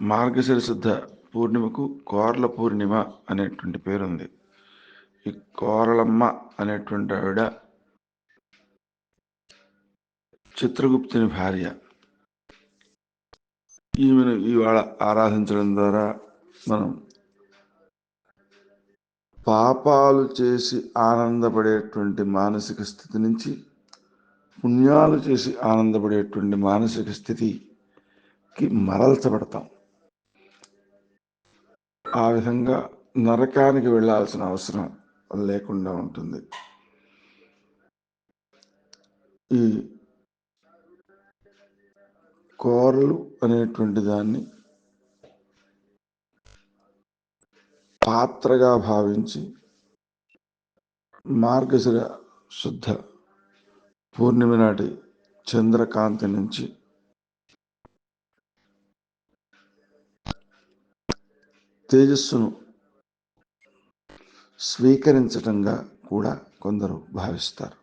మార్గశిర శుద్ధ పూర్ణిమకు కోరల పూర్ణిమ అనేటువంటి పేరుంది. ఈ కోరలమ్మ అనేటువంటి ఆవిడ చిత్రగుప్తుని భార్య. ఈమెను ఇవాళ ఆరాధించడం ద్వారా మనం పాపాలు చేసి ఆనందపడేటువంటి మానసిక స్థితి నుంచి పుణ్యాలు చేసి ఆనందపడేటువంటి మానసిక స్థితికి మరల్చబడతాం. ఆ విధంగా నరకానికి వెళ్ళాల్సిన అవసరం లేకుండా ఉంటుంది. ఈ కోరలు అనేటువంటి దాన్ని పాత్రగా భావించి మార్గశిర శుద్ధ పూర్ణిమ నాటి చంద్రకాంతి నుంచి తేజస్సును స్వీకరించటంగా కూడా కొందరు భావిస్తారు.